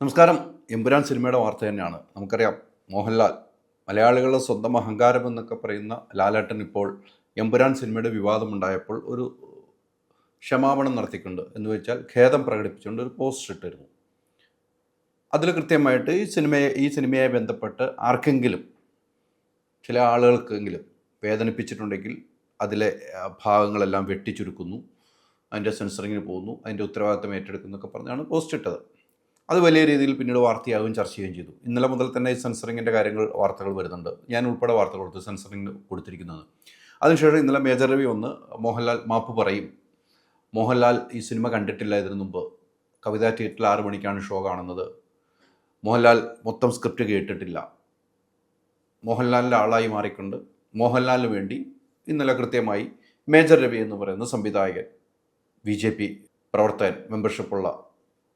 നമസ്കാരം. എമ്പുരാൻ സിനിമയുടെ വാർത്ത തന്നെയാണ്. നമുക്കറിയാം മോഹൻലാൽ മലയാളികളുടെ സ്വന്തം അഹങ്കാരം എന്നൊക്കെ പറയുന്ന ലാലേട്ടൻ ഇപ്പോൾ എമ്പുരാൻ സിനിമയുടെ വിവാദമുണ്ടായപ്പോൾ ഒരു ക്ഷമാപണം നടത്തിക്കൊണ്ട് എന്ന് വെച്ചാൽ ഖേദം പ്രകടിപ്പിച്ചുകൊണ്ട് ഒരു പോസ്റ്റ് ഇട്ടിരുന്നു. അതിൽ കൃത്യമായിട്ട് ഈ സിനിമയെ ഈ സിനിമയെ ബന്ധപ്പെട്ട് ആർക്കെങ്കിലും ചില ആളുകൾക്കെങ്കിലും വേദനിപ്പിച്ചിട്ടുണ്ടെങ്കിൽ അതിലെ ഭാഗങ്ങളെല്ലാം വെട്ടിച്ചുരുക്കുന്നു. അതിന്റെ സെൻസറിങ്ങിന് പോകുന്നു. അതിന്റെ ഉത്തരവാദിത്തം ഏറ്റെടുക്കുന്നൊക്കെ പറഞ്ഞാണ് പോസ്റ്റ് ഇട്ടത്. അത് വലിയ രീതിയിൽ പിന്നീട് വാർത്തയാകുകയും ചർച്ച ചെയ്യുകയും ചെയ്തു. ഇന്നലെ മുതൽ തന്നെ സെൻസറിങ്ങിന്റെ കാര്യങ്ങൾ വാർത്തകൾ വരുന്നുണ്ട്. ഞാൻ ഉൾപ്പെടെ വാർത്തകൾ കൊടുത്തു സെൻസറിങ് കൊടുത്തിരിക്കുന്നത്. അതിനുശേഷം ഇന്നലെ മേജർ രവി ഒന്ന് മോഹൻലാൽ മാപ്പ് പറയും. മോഹൻലാൽ ഈ സിനിമ കണ്ടിട്ടില്ല ഇതിനു മുമ്പ്. കവിതാ തിയേറ്ററിൽ ആറ് മണിക്കാണ് ഷോ കാണുന്നത്. മോഹൻലാൽ മൊത്തം സ്ക്രിപ്റ്റ് കേട്ടിട്ടില്ല. മോഹൻലാലിന്റെ ആളായി മാറിക്കൊണ്ട് മോഹൻലാലിന് വേണ്ടി ഇന്നലെ കൃത്യമായി മേജർ രവി എന്ന് പറയുന്ന സംവിധായകൻ ബി ജെ പി പ്രവർത്തകൻ മെമ്പർഷിപ്പുള്ള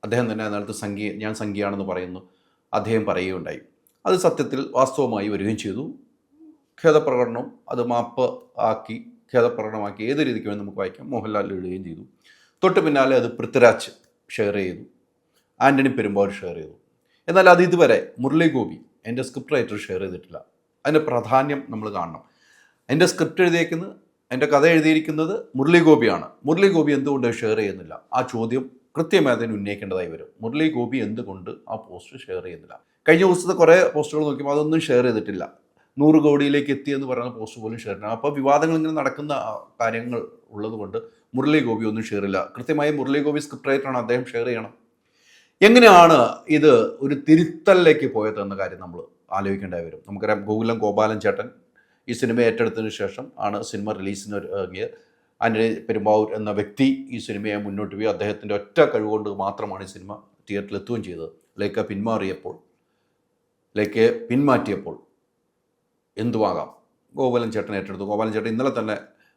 അദ്ദേഹം തന്നെ അതിനകത്ത് സംഖ്യ ഞാൻ സംഖ്യയാണെന്ന് പറയുന്നു. അദ്ദേഹം പറയുകയുണ്ടായി. അത് സത്യത്തിൽ വാസ്തവമായി വരികയും ചെയ്തു. ഖേദപ്രകടനം അത് മാപ്പ് ആക്കി ഖേദപ്രകടനമാക്കി ഏത് രീതിക്ക് വേണം നമുക്ക് വായിക്കാം. മോഹൻലാൽ എഴുതുകയും ചെയ്തു. തൊട്ട് പിന്നാലെ അത് പൃഥ്വിരാജ് ഷെയർ ചെയ്തു. ആന്റണി പെരുമ്പാവൂർ ഷെയർ ചെയ്തു. എന്നാൽ അത് ഇതുവരെ മുരളി ഗോപി എന്റെ സ്ക്രിപ്റ്റ് റൈറ്റർ ഷെയർ ചെയ്തിട്ടില്ല. അതിന്റെ പ്രാധാന്യം നമ്മൾ കാണണം. എന്റെ സ്ക്രിപ്റ്റ് എഴുതിയേക്കുന്നത് എന്റെ കഥ എഴുതിയിരിക്കുന്നത് മുരളി ഗോപിയാണ്. മുരളി ഗോപി എന്തുകൊണ്ട് ഷെയർ ചെയ്യുന്നില്ല? ആ ചോദ്യം കൃത്യമായി അതിന് ഉന്നയിക്കേണ്ടതായി വരും. മുരളി ഗോപി എന്തുകൊണ്ട് ആ പോസ്റ്റ് ഷെയർ ചെയ്യുന്നില്ല? കഴിഞ്ഞ ദിവസത്തെ കുറേ പോസ്റ്റുകൾ നോക്കിയപ്പോൾ അതൊന്നും ഷെയർ ചെയ്തിട്ടില്ല. നൂറ് കോടിയിലേക്ക് എത്തി എന്ന് പറയുന്ന പോസ്റ്റ് പോലും ഷെയർ ചെയ്യണം അപ്പോൾ വിവാദങ്ങൾ ഇങ്ങനെ നടക്കുന്ന കാര്യങ്ങൾ ഉള്ളതുകൊണ്ട് മുരളി ഗോപി ഒന്നും ഷെയർ ഇല്ല. കൃത്യമായി മുരളി ഗോപി സ്ക്രിപ്റ്റ് റൈറ്ററാണ് അദ്ദേഹം ഷെയർ ചെയ്യണം. എങ്ങനെയാണ് ഇത് ഒരു തിരുത്തലിലേക്ക് പോയത് എന്ന കാര്യം നമ്മൾ ആലോചിക്കേണ്ടതായി വരും. നമുക്കറിയാം ഗോകുലം ഗോപാലൻ ചേട്ടൻ ഈ സിനിമ ഏറ്റെടുത്തതിന് ശേഷം ആണ് സിനിമ റിലീസിന് ഇറങ്ങിയ ആന്റണി പെരുമ്പാവൂർ എന്ന വ്യക്തി ഈ സിനിമയെ മുന്നോട്ട് പോയി അദ്ദേഹത്തിന്റെ ഒറ്റ കഴിവുകൊണ്ട് മാത്രമാണ് ഈ സിനിമ തിയേറ്ററിൽ എത്തുകയും ചെയ്തത്. ലേക്ക് പിന്മാറിയപ്പോൾ ലേക്ക് പിന്മാറ്റിയപ്പോൾ എന്തുവാകാം? ഗോപാലൻ ചേട്ടൻ ഏറ്റെടുത്തു. ഗോപാലൻ ചേട്ടൻ ഇന്നലെ തന്നെ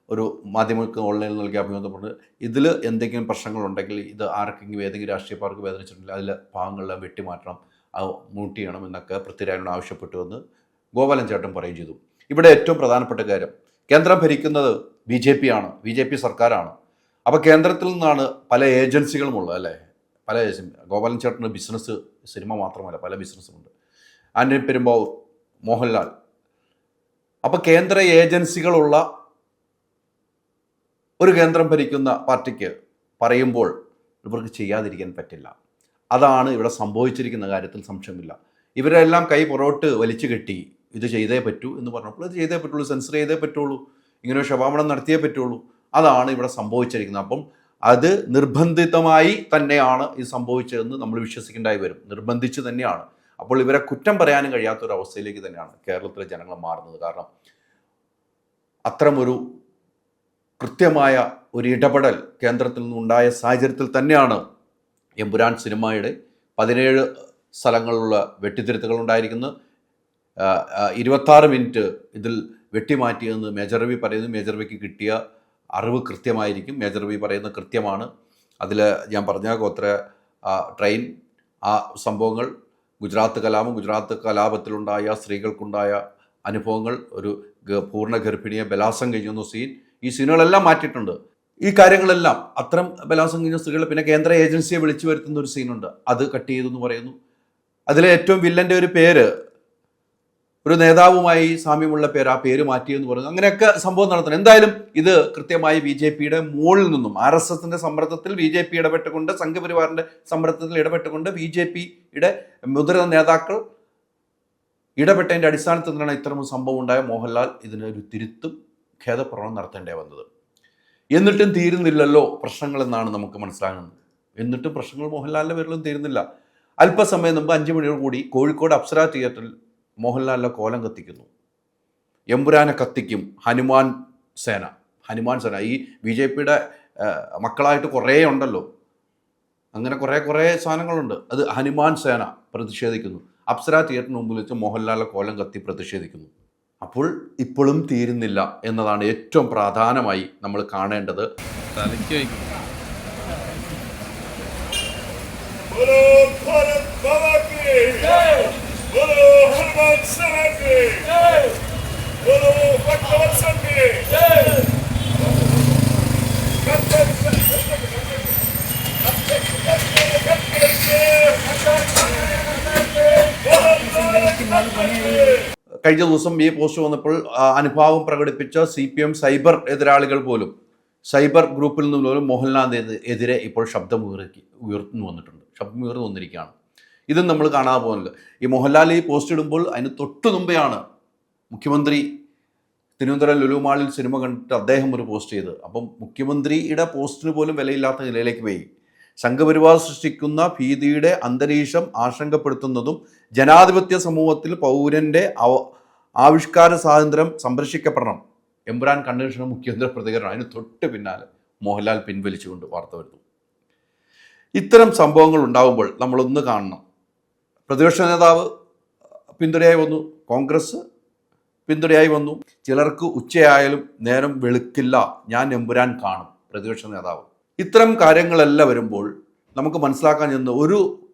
ഒരു മാധ്യമങ്ങൾക്ക് ഓൺലൈനിൽ നൽകിയ അഭിമുഖം പറഞ്ഞു ഇതിൽ എന്തെങ്കിലും പ്രശ്നങ്ങളുണ്ടെങ്കിൽ ഇത് ആർക്കെങ്കിലും ഏതെങ്കിലും രാഷ്ട്രീയ പാർക്ക് വേദനിച്ചിട്ടുണ്ടെങ്കിൽ അതിലെ ഭാഗങ്ങളെല്ലാം വെട്ടിമാറ്റണം മ്യൂട്ട് ചെയ്യണം എന്നൊക്കെ പൃഥ്വിരാജിനോട് ആവശ്യപ്പെട്ടു എന്ന് ഗോപാലൻ ചേട്ടൻ പറയുകയും ചെയ്തു. ഇവിടെ ഏറ്റവും പ്രധാനപ്പെട്ട കാര്യം കേന്ദ്രം ഭരിക്കുന്നത് ബി ജെ പി ആണ്? ബി ജെ പി സർക്കാരാണ്? അപ്പോൾ കേന്ദ്രത്തിൽ നിന്നാണ് പല ഏജൻസികളുമുള്ളത് അല്ലേ? പല ഏജൻസി ഗോപാലൻ ചേട്ടന് ബിസിനസ് സിനിമ മാത്രമല്ല പല ബിസിനസ്സുമുണ്ട്. ആന്റണി പെരുമ്പാവൂർ മോഹൻലാൽ. അപ്പോൾ കേന്ദ്ര ഏജൻസികളുള്ള ഒരു കേന്ദ്രം ഭരിക്കുന്ന പാർട്ടിക്ക് പറയുമ്പോൾ ഇവർക്ക് ചെയ്യാതിരിക്കാൻ പറ്റില്ല. അതാണ് ഇവിടെ സംഭവിച്ചിരിക്കുന്ന കാര്യത്തിൽ സംശയമില്ല. ഇവരെല്ലാം കൈ പുറകോട്ട് വലിച്ചു കെട്ടി ഇത് ചെയ്തേ പറ്റൂ എന്ന് പറഞ്ഞപ്പോൾ ഇത് ചെയ്തേ പറ്റുള്ളൂ സെൻസർ ചെയ്തേ പറ്റുള്ളൂ. ഇങ്ങനെ ക്ഷമാപണം നടത്തിയേ പറ്റുള്ളൂ. അതാണ് ഇവിടെ സംഭവിച്ചിരിക്കുന്നത്. അപ്പം അത് നിർബന്ധിതമായി തന്നെയാണ് ഇത് സംഭവിച്ചതെന്ന് നമ്മൾ വിശ്വസിക്കേണ്ടായി വരും. നിർബന്ധിച്ച് തന്നെയാണ്. അപ്പോൾ ഇവരെ കുറ്റം പറയാനും കഴിയാത്ത ഒരു അവസ്ഥയിലേക്ക് തന്നെയാണ് കേരളത്തിലെ ജനങ്ങൾ മാറുന്നത്. കാരണം അത്തരമൊരു കൃത്യമായ ഒരു ഇടപെടൽ കേന്ദ്രത്തിൽ നിന്നുണ്ടായ സാഹചര്യത്തിൽ തന്നെയാണ് എമ്പുരാൻ സിനിമയുടെ പതിനേഴ് സ്ഥലങ്ങളിലുള്ള വെട്ടിത്തിരുത്തുകൾ ഉണ്ടായിരിക്കുന്നത്. ഇരുപത്താറ് മിനിറ്റ് ഇതിൽ വെട്ടിമാറ്റിയെന്ന് മേജർ രവി പറയുന്നു. മേജർ രവിക്ക് കിട്ടിയ അറിവ് കൃത്യമായിരിക്കും. മേജർ രവി പറയുന്നത് കൃത്യമാണ്. അതിൽ ഞാൻ പറഞ്ഞ ഗോത്ര ട്രെയിൻ ആ സംഭവങ്ങൾ ഗുജറാത്ത് കലാപം ഗുജറാത്ത് കലാപത്തിലുണ്ടായ സ്ത്രീകൾക്കുണ്ടായ അനുഭവങ്ങൾ ഒരു പൂർണ ഗർഭിണിയെ ബലാസം കഴിഞ്ഞുന്ന സീൻ ഈ സീനുകളെല്ലാം മാറ്റിയിട്ടുണ്ട്. ഈ കാര്യങ്ങളെല്ലാം അത്തരം ബലാസം കഴിഞ്ഞ സ്ത്രീകൾ പിന്നെ കേന്ദ്ര ഏജൻസിയെ വിളിച്ചു വരുത്തുന്ന ഒരു സീനുണ്ട് അത് കട്ട് ചെയ്തു എന്ന് പറയുന്നു. അതിലെ ഏറ്റവും വില്ലന്റെ ഒരു പേര് ഒരു നേതാവുമായി സാമ്യമുള്ള പേര് ആ പേര് മാറ്റിയെന്ന് പറഞ്ഞു. അങ്ങനെയൊക്കെ സംഭവം നടത്തണം എന്തായാലും ഇത് കൃത്യമായി ബി ജെ പിയുടെ മുകളിൽ നിന്നും ആർ എസ് എസിന്റെ സമ്മർദ്ദത്തിൽ ബി ജെ പി ഇടപെട്ടുകൊണ്ട് സംഘപരിവാറിന്റെ സമ്മർദ്ദത്തിൽ ഇടപെട്ടുകൊണ്ട് ബി ജെ പിയുടെ മുതിർന്ന നേതാക്കൾ ഇടപെട്ടതിന്റെ അടിസ്ഥാനത്തിൽ നിന്നാണ് ഇത്തരം സംഭവം ഉണ്ടായ. മോഹൻലാൽ ഇതിനൊരു തിരുത്തും ഖേദപ്രകടനം നടത്തേണ്ടി വന്നത്. എന്നിട്ടും തീരുന്നില്ലല്ലോ പ്രശ്നങ്ങൾ എന്നാണ് നമുക്ക് മനസ്സിലാകുന്നത്. എന്നിട്ടും പ്രശ്നങ്ങൾ മോഹൻലാലിന്റെ പേരിലും തീരുന്നില്ല. അല്പസമയം മുമ്പ് അഞ്ച് മണിയോട് കൂടി കോഴിക്കോട് അപ്സര തിയേറ്ററിൽ മോഹൻലാലിന്റെ കോലം കത്തിക്കുന്നു. എമ്പുരാനെ കത്തിക്കും ഹനുമാൻ സേന. ഹനുമാൻ സേന. ഈ ബി ജെ പിയുടെ മക്കളായിട്ട് കുറേ ഉണ്ടല്ലോ. അങ്ങനെ കുറേ കുറേ സാധനങ്ങളുണ്ട്. അത് ഹനുമാൻ സേന പ്രതിഷേധിക്കുന്നു. അപ്സര തിയേറ്ററിന് മുമ്പിൽ വെച്ച് മോഹൻലാലിലെ കോലം കത്തി പ്രതിഷേധിക്കുന്നു. അപ്പോൾ ഇപ്പോഴും തീരുന്നില്ല എന്നതാണ് ഏറ്റവും പ്രധാനമായി നമ്മൾ കാണേണ്ടത്. തലയ്ക്ക് വയ്ക്കും. കഴിഞ്ഞ ദിവസം ഈ പോസ്റ്റ് വന്നപ്പോൾ അനുഭാവം പ്രകടിപ്പിച്ച സി പി എം സൈബർ എതിരാളികൾ പോലും സൈബർ ഗ്രൂപ്പിൽ നിന്ന് പോലും മോഹൻലാലിന് എതിരെ ഇപ്പോൾ ശബ്ദം ഉയർത്തി ഉയർന്നു വന്നിട്ടുണ്ട്. ശബ്ദം ഉയർന്നു വന്നിരിക്കുകയാണ്. ഇതും നമ്മൾ കാണാൻ പോകുന്നത്. ഈ മോഹൻലാൽ പോസ്റ്റ് ഇടുമ്പോൾ അതിന് തൊട്ടു മുമ്പെയാണ് മുഖ്യമന്ത്രി തിരുവനന്തപുരം ലുലുമാളിൽ സിനിമ കണ്ടിട്ട് അദ്ദേഹം ഒരു പോസ്റ്റ് ചെയ്ത് അപ്പം മുഖ്യമന്ത്രിയുടെ പോസ്റ്റിന് പോലും വിലയില്ലാത്ത നിലയിലേക്ക് പോയി. സംഘപരിവാർ സൃഷ്ടിക്കുന്ന ഭീതിയുടെ അന്തരീക്ഷം ആശങ്കപ്പെടുത്തുന്നതും ജനാധിപത്യ സമൂഹത്തിൽ പൗരന്റെ ആവിഷ്കാര സ്വാതന്ത്ര്യം സംരക്ഷിക്കപ്പെടണം. എംബ്രാൻ കൺവെൻഷന് മുഖ്യമന്ത്രി പ്രതികരണം. അതിന് തൊട്ട് പിന്നാലെ മോഹൻലാൽ പിൻവലിച്ചുകൊണ്ട് വാർത്ത വരുന്നു. ഇത്തരം സംഭവങ്ങൾ ഉണ്ടാകുമ്പോൾ നമ്മളൊന്ന് കാണണം. പ്രതിപക്ഷ നേതാവ് പിന്തുണയായി വന്നു കോൺഗ്രസ് പിന്തുണയായി വന്നു. ചിലർക്ക് ഉച്ചയായാലും നേരം വെളുക്കില്ല ഞാൻ എമ്പുരാൻ കാണും പ്രതിപക്ഷ നേതാവ്. ഇത്തരം കാര്യങ്ങളെല്ലാം വരുമ്പോൾ നമുക്ക് മനസ്സിലാക്കാൻ ചെന്ന് ഒരു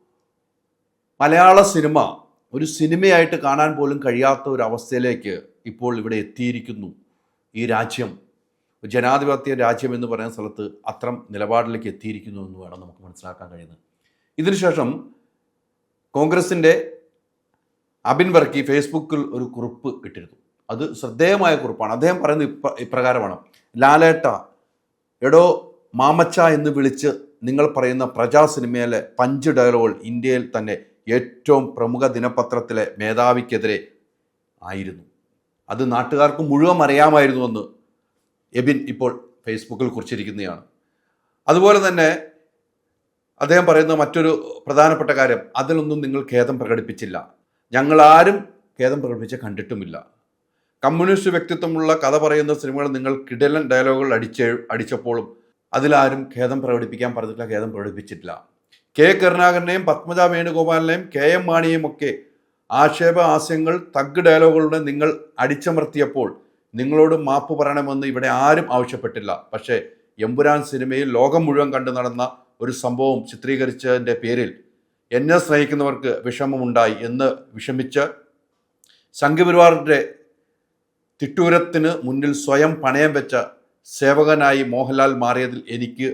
മലയാള സിനിമ ഒരു സിനിമയായിട്ട് കാണാൻ പോലും കഴിയാത്ത ഒരു അവസ്ഥയിലേക്ക് ഇപ്പോൾ ഇവിടെ എത്തിയിരിക്കുന്നു ഈ രാജ്യം. ജനാധിപത്യ രാജ്യം എന്ന് പറയുന്ന സ്ഥലത്ത് അത്തരം നിലപാടിലേക്ക് എത്തിയിരിക്കുന്നു എന്ന് വേണം നമുക്ക് മനസ്സിലാക്കാൻ കഴിയുന്നത്. ഇതിനുശേഷം കോൺഗ്രസിന്റെ അബിൻ വർക്കി ഫേസ്ബുക്കിൽ ഒരു കുറിപ്പ് ഇട്ടിരുന്നു. അത് ശ്രദ്ധേയമായ കുറിപ്പാണ്. അദ്ദേഹം പറയുന്നത് ഇപ്പ ഇപ്രകാരമാണ്. ലാലേട്ട എടോ മാമച്ച എന്ന് വിളിച്ച് നിങ്ങൾ പറയുന്ന പ്രജാ സിനിമയിലെ പഞ്ച് ഡയലോഗുകൾ ഇന്ത്യയിൽ തന്നെ ഏറ്റവും പ്രമുഖ ദിനപത്രത്തിലെ മേധാവിക്കെതിരെ ആയിരുന്നു. അത് നാട്ടുകാർക്ക് മുഴുവൻ അറിയാമായിരുന്നുവെന്ന് എബിൻ ഇപ്പോൾ ഫേസ്ബുക്കിൽ കുറിച്ചിരിക്കുന്നതാണ്. അതുപോലെ തന്നെ അദ്ദേഹം പറയുന്ന മറ്റൊരു പ്രധാനപ്പെട്ട കാര്യം. അതിലൊന്നും നിങ്ങൾ ഖേദം പ്രകടിപ്പിച്ചില്ല. ഞങ്ങൾ ആരും ഖേദം പ്രകടിപ്പിച്ച് കണ്ടിട്ടുമില്ല. കമ്മ്യൂണിസ്റ്റ് വ്യക്തിത്വമുള്ള കഥ പറയുന്ന സിനിമകൾ നിങ്ങൾ കിടലൻ ഡയലോഗുകൾ അടിച്ച് അടിച്ചപ്പോഴും അതിലാരും ഖേദം പ്രകടിപ്പിക്കാൻ പറഞ്ഞിട്ടില്ല ഖേദം പ്രകടിപ്പിച്ചിട്ടില്ല. കെ കരുണാകരനെയും പത്മജ വേണുഗോപാലിനെയും കെ എം മാണിയെയും ഒക്കെ ആക്ഷേപ ആശയങ്ങൾ തഗ് ഡയലോഗുകളുടെ നിങ്ങൾ അടിച്ചമർത്തിയപ്പോൾ നിങ്ങളോട് മാപ്പ് പറയണമെന്ന് ഇവിടെ ആരും ആവശ്യപ്പെട്ടില്ല. പക്ഷേ എമ്പുരാൻ സിനിമയിൽ ലോകം മുഴുവൻ കണ്ടു നടന്ന ഒരു സംഭവം ചിത്രീകരിച്ചതിന്റെ പേരിൽ എന്നെ സ്നേഹിക്കുന്നവർക്ക് വിഷമമുണ്ടായി എന്ന് വിഷമിച്ച് സംഘപരിവാറിന്റെ തിട്ടൂരത്തിന് മുന്നിൽ സ്വയം പണയം വെച്ച സേവകനായി മോഹൻലാൽ മാറിയതിൽ എനിക്ക്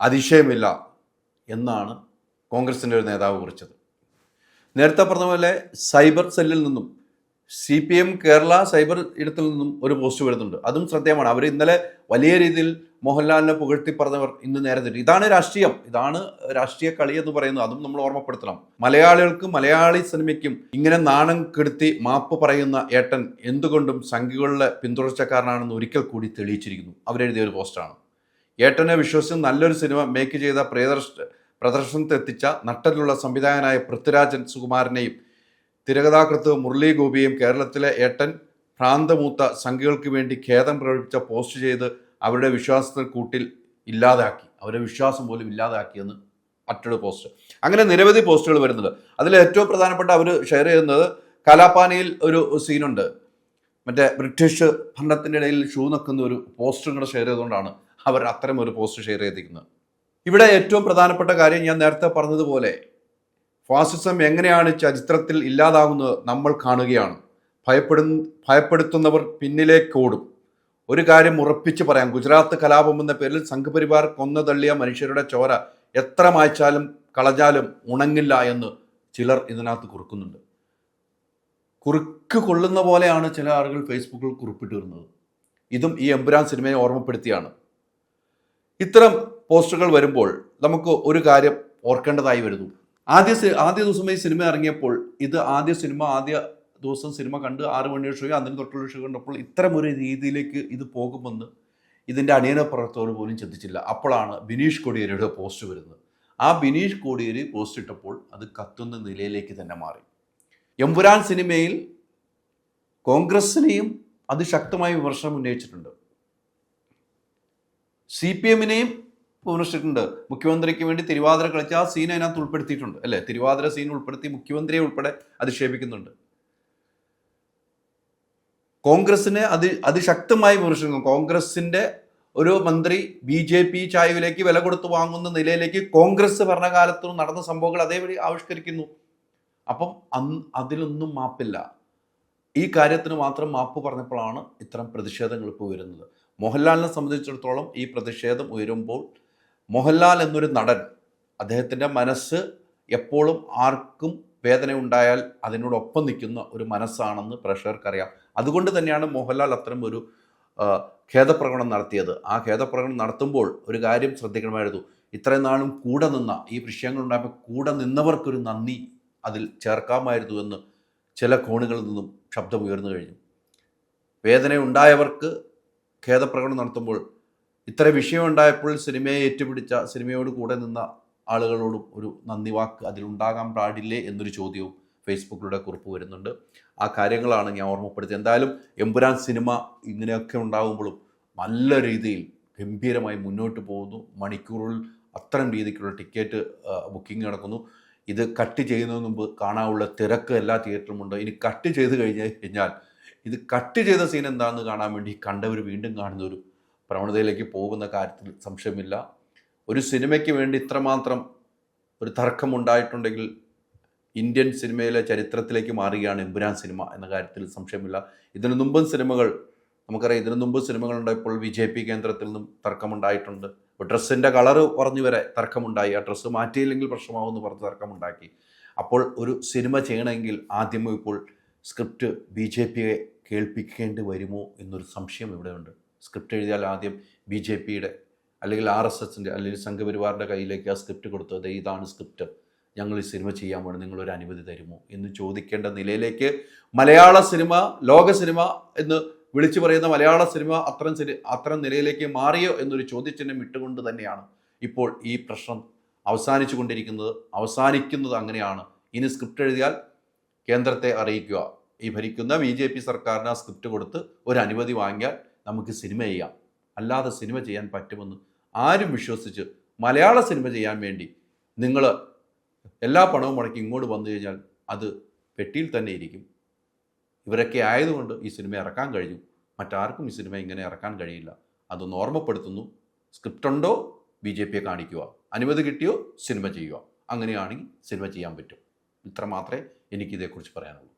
അതിശയമില്ല എന്നാണ് കോൺഗ്രസിന്റെ ഒരു നേതാവ് കുറിച്ചത്. നേരത്തെ പറഞ്ഞ പോലെ സൈബർ സെല്ലിൽ നിന്നും C P M Kerala cyber ഇടത്തിൽ നിന്നും ഒരു പോസ്റ്റ് വരുന്നുണ്ട്. അതും ശ്രദ്ധേയമാണ് അവർ ഇന്നലെ വലിയ രീതിയിൽ മോഹൻലാലിനെ പുകഴ്ത്തി പറഞ്ഞവർ ഇന്ന് നേരെ ഇതാണ് രാഷ്ട്രീയം. ഇതാണ് രാഷ്ട്രീയ കളി എന്ന് പറയുന്നത്. അതും നമ്മൾ ഓർമ്മപ്പെടുത്തണം. മലയാളികൾക്ക് മലയാളി സിനിമയ്ക്കും ഇങ്ങനെ നാണം കെടുത്തി മാപ്പ് പറയുന്ന ഏട്ടൻ എന്തുകൊണ്ടും സംഘികളുടെ പിന്തുടർച്ചക്കാരനാണെന്ന് ഒരിക്കൽ കൂടി തെളിയിച്ചിരിക്കുന്നു. അവരെഴുതിയ ഒരു പോസ്റ്റാണ്. ഏട്ടനെ വിശ്വസിച്ച് നല്ലൊരു സിനിമ മേക്ക് ചെയ്ത പ്രദർശനത്തെത്തിച്ച നട്ടലുള്ള സംവിധായകനായ പൃഥ്വിരാജൻ സുകുമാരനെയും തിരകഥാകൃത്ത് മുരളി ഗോപിയും കേരളത്തിലെ ഏട്ടൻ ഭ്രാന്തമൂത്ത സംഘികൾക്ക് വേണ്ടി ഖേദം പ്രകടിപ്പിച്ച പോസ്റ്റ് ചെയ്ത് അവരുടെ വിശ്വാസത്തിൽ കൂട്ടിൽ ഇല്ലാതാക്കി. അവരുടെ വിശ്വാസം പോലും ഇല്ലാതാക്കിയെന്ന് മറ്റൊരു പോസ്റ്റ്. അങ്ങനെ നിരവധി പോസ്റ്റുകൾ വരുന്നുണ്ട്. അതിൽ ഏറ്റവും പ്രധാനപ്പെട്ട അവർ ഷെയർ ചെയ്യുന്നത് കലാപാനയിൽ ഒരു സീനുണ്ട് മറ്റേ ബ്രിട്ടീഷ് ഭരണത്തിന്റെ ഇടയിൽ ഷൂ നിൽക്കുന്ന ഒരു പോസ്റ്റും കൂടെ ഷെയർ ചെയ്തുകൊണ്ടാണ് അവർ അത്തരം ഒരു പോസ്റ്റ് ഷെയർ ചെയ്തിരിക്കുന്നത്. ഇവിടെ ഏറ്റവും പ്രധാനപ്പെട്ട കാര്യം ഞാൻ നേരത്തെ പറഞ്ഞതുപോലെ ഫാസിസം എങ്ങനെയാണ് ചരിത്രത്തിൽ ഇല്ലാതാവുന്നത് നമ്മൾ കാണുകയാണ്. ഭയപ്പെടു ഭയപ്പെടുത്തുന്നവർ പിന്നിലേക്ക് ഓടും. ഒരു കാര്യം ഉറപ്പിച്ച് പറയാം. ഗുജറാത്ത് കലാപം എന്ന പേരിൽ സംഘപരിവാർ കൊന്നതള്ളിയ മനുഷ്യരുടെ ചോര എത്ര മായ്ച്ചാലും കളഞ്ഞാലും ഉണങ്ങില്ല എന്ന് ചിലർ ഇതിനകത്ത് കുറുക്കുന്നുണ്ട്. കുറുക്ക് കൊള്ളുന്ന പോലെയാണ് ചില ആളുകൾ ഫേസ്ബുക്കിൽ കുറിപ്പിട്ട് വരുന്നത് ഇതും ഈ എമ്പുരാൻ സിനിമയെ ഓർമ്മപ്പെടുത്തിയാണ്. ഇത്തരം പോസ്റ്ററുകൾ വരുമ്പോൾ നമുക്ക് ഒരു കാര്യം ഓർക്കേണ്ടതായി വരുന്നു. ആദ്യ ആദ്യ ദിവസം ഈ സിനിമ ഇറങ്ങിയപ്പോൾ ഇത് ആദ്യ സിനിമ ആദ്യ ദിവസം സിനിമ കണ്ട് ആറ് മണിയുടെ ഷോ അതിന് തൊട്ടുള്ള ഷോ കണ്ടപ്പോൾ ഇത്തരം ഒരു രീതിയിലേക്ക് ഇത് പോകുമെന്ന് ഇതിന്റെ അണിയന പ്രവർത്തകർ പോലും ചിന്തിച്ചില്ല. അപ്പോഴാണ് ബിനീഷ് കോടിയേരിയുടെ പോസ്റ്റ് വരുന്നത്. ആ ബിനീഷ് കോടിയേരി പോസ്റ്റ് ഇട്ടപ്പോൾ അത് കത്തുന്ന നിലയിലേക്ക് തന്നെ മാറി. എമ്പുരാൻ സിനിമയിൽ കോൺഗ്രസിനെയും അതിശക്തമായ വിമർശനം ഉന്നയിച്ചിട്ടുണ്ട്. സി പി എമ്മിനെയും വിമർശിച്ചിട്ടുണ്ട് മുഖ്യമന്ത്രിക്ക് വേണ്ടി തിരുവാതിര കളിച്ച ആ സീൻ അതിനകത്ത് ഉൾപ്പെടുത്തിയിട്ടുണ്ട് അല്ലേ തിരുവാതിര സീൻ ഉൾപ്പെടുത്തി മുഖ്യമന്ത്രിയെ ഉൾപ്പെടെ അധിക്ഷേപിക്കുന്നുണ്ട് കോൺഗ്രസിനെ അതി അതിശക്തമായി വിമർശിക്കുന്നു കോൺഗ്രസിന്റെ ഒരു മന്ത്രി ബി ജെ പി ചായവിലേക്ക് വില കൊടുത്ത് വാങ്ങുന്ന നിലയിലേക്ക് കോൺഗ്രസ് ഭരണകാലത്ത് നടന്ന സംഭവങ്ങൾ അതേപടി ആവിഷ്കരിക്കുന്നു അപ്പം അന്ന് അതിലൊന്നും മാപ്പില്ല ഈ കാര്യത്തിന് മാത്രം മാപ്പ് പറഞ്ഞപ്പോഴാണ് ഇത്തരം പ്രതിഷേധങ്ങൾ ഇപ്പോൾ വരുന്നത് മോഹൻലാലിനെ സംബന്ധിച്ചിടത്തോളം ഈ പ്രതിഷേധം ഉയരുമ്പോൾ മോഹൻലാൽ എന്നൊരു നടൻ അദ്ദേഹത്തിന്റെ മനസ്സ് എപ്പോഴും ആർക്കും വേദന ഉണ്ടായാൽ അതിനോടൊപ്പം നിൽക്കുന്ന ഒരു മനസ്സാണെന്ന് പ്രേക്ഷകർക്കറിയാം. അതുകൊണ്ട് തന്നെയാണ് മോഹൻലാൽ അത്തരം ഒരു ഖേദപ്രകടനം നടത്തിയത്. ആ ഖേദപ്രകടനം നടത്തുമ്പോൾ ഒരു കാര്യം ശ്രദ്ധിക്കണമായിരുന്നു. ഇത്രയും നാളും കൂടെ നിന്ന ഈ വിഷയങ്ങളുണ്ടായപ്പോൾ കൂടെ നിന്നവർക്കൊരു നന്ദി അതിൽ ചേർക്കാമായിരുന്നു എന്ന് ചില കോണുകളിൽ നിന്നും ശബ്ദം ഉയർന്നു കഴിഞ്ഞു. വേദന ഉണ്ടായവർക്ക് ഖേദപ്രകടനം നടത്തുമ്പോൾ ഇത്ര വിഷയം ഉണ്ടായപ്പോൾ സിനിമയെ ഏറ്റുപിടിച്ച സിനിമയോട് കൂടെ നിന്ന ആളുകളോടും ഒരു നന്ദി വാക്ക് അതിലുണ്ടാകാൻ പാടില്ലേ എന്നൊരു ചോദ്യവും ഫേസ്ബുക്കിലൂടെ കുറിപ്പ് വരുന്നുണ്ട്. ആ കാര്യങ്ങളാണ് ഞാൻ ഓർമ്മപ്പെടുത്തിയത്. എന്തായാലും എമ്പുരാൻ സിനിമ ഇങ്ങനെയൊക്കെ ഉണ്ടാകുമ്പോഴും നല്ല രീതിയിൽ ഗംഭീരമായി മുന്നോട്ട് പോകുന്നു. മണിക്കൂറിൽ അത്തരം രീതിക്കുള്ള ടിക്കറ്റ് ബുക്കിംഗ് നടക്കുന്നു. ഇത് കട്ട് ചെയ്യുന്നതിന് മുമ്പ് കാണാനുള്ള തിരക്ക് എല്ലാ തിയേറ്ററിലുമുണ്ട് ഇനി കട്ട് ചെയ്ത് കഴിഞ്ഞ് കഴിഞ്ഞാൽ ഇത് കട്ട് ചെയ്ത സീൻ എന്താണെന്ന് കാണാൻ വേണ്ടി കണ്ടവർ വീണ്ടും കാണുന്ന ഒരു പ്രവണതയിലേക്ക് പോകുന്ന കാര്യത്തിൽ സംശയമില്ല. ഒരു സിനിമയ്ക്ക് വേണ്ടി ഇത്രമാത്രം ഒരു തർക്കമുണ്ടായിട്ടുണ്ടെങ്കിൽ ഇന്ത്യൻ സിനിമയിലെ ചരിത്രത്തിലേക്ക് മാറുകയാണ് എമ്പുരാൻ സിനിമ എന്ന കാര്യത്തിൽ സംശയമില്ല. ഇതിനു മുമ്പും സിനിമകൾ നമുക്കറിയാം ഇതിനു മുമ്പ് സിനിമകളുണ്ടായപ്പോൾ ബി ജെ പി കേന്ദ്രത്തിൽ നിന്നും തർക്കമുണ്ടായിട്ടുണ്ട്. ഡ്രസ്സിന്റെ കളറ് പറഞ്ഞു വരെ തർക്കമുണ്ടായി. ആ ഡ്രസ്സ് മാറ്റിയില്ലെങ്കിൽ പ്രശ്നമാവുമെന്ന് പറഞ്ഞ് തർക്കമുണ്ടാക്കി. അപ്പോൾ ഒരു സിനിമ ചെയ്യണമെങ്കിൽ ആദ്യമേ ഇപ്പോൾ സ്ക്രിപ്റ്റ് ബി ജെ പിയെ കേൾപ്പിക്കേണ്ടി വരുമോ എന്നൊരു സംശയം ഇവിടെയുണ്ട്. സ്ക്രിപ്റ്റ് എഴുതിയാൽ ആദ്യം ബി ജെ പിയുടെ അല്ലെങ്കിൽ ആർ എസ് എസിന്റെ അല്ലെങ്കിൽ സംഘപരിവാറിന്റെ കയ്യിലേക്ക് ആ സ്ക്രിപ്റ്റ് കൊടുത്തത് ഇതാണ് സ്ക്രിപ്റ്റ്. ഞങ്ങൾ ഈ സിനിമ ചെയ്യാൻ വേണ്ടി നിങ്ങളൊരു അനുമതി തരുമോ എന്ന് ചോദിക്കേണ്ട നിലയിലേക്ക് മലയാള സിനിമ ലോക സിനിമ എന്ന് വിളിച്ചു പറയുന്ന മലയാള സിനിമ അത്തരം അത്തരം നിലയിലേക്ക് മാറിയോ എന്നൊരു ചോദ്യചിഹ്നം ഇട്ടുകൊണ്ട് തന്നെയാണ് ഇപ്പോൾ ഈ പ്രശ്നം അവസാനിച്ചു കൊണ്ടിരിക്കുന്നത് അവസാനിക്കുന്നത് അങ്ങനെയാണ്. ഇനി സ്ക്രിപ്റ്റ് എഴുതിയാൽ കേന്ദ്രത്തെ അറിയിക്കുക. ഈ ഭരിക്കുന്ന ബി സർക്കാരിന് ആ സ്ക്രിപ്റ്റ് കൊടുത്ത് ഒരു അനുമതി വാങ്ങിയാൽ നമുക്ക് സിനിമ ചെയ്യാം. അല്ലാതെ സിനിമ ചെയ്യാൻ പറ്റുമെന്ന് ആരും വിശ്വസിച്ച് മലയാള സിനിമ ചെയ്യാൻ വേണ്ടി നിങ്ങൾ എല്ലാ പണവും മുടക്കി ഇങ്ങോട്ട് വന്നു കഴിഞ്ഞാൽ അത് പെട്ടിയിൽ തന്നെ ഇരിക്കും. ഇവരൊക്കെ ആയതുകൊണ്ട് ഈ സിനിമ ഇറക്കാൻ കഴിഞ്ഞു. മറ്റാർക്കും ഈ സിനിമ ഇങ്ങനെ ഇറക്കാൻ കഴിയില്ല. അതൊന്ന് ഓർമ്മപ്പെടുത്തുന്നു. സ്ക്രിപ്റ്റ് ഉണ്ടോ? ബി ജെ പിയെ കാണിക്കുക. അനുമതി കിട്ടിയോ? സിനിമ ചെയ്യുക. അങ്ങനെയാണെങ്കിൽ സിനിമ ചെയ്യാൻ പറ്റും. ഇത്ര മാത്രമേ എനിക്കിതേക്കുറിച്ച് പറയാനുള്ളൂ.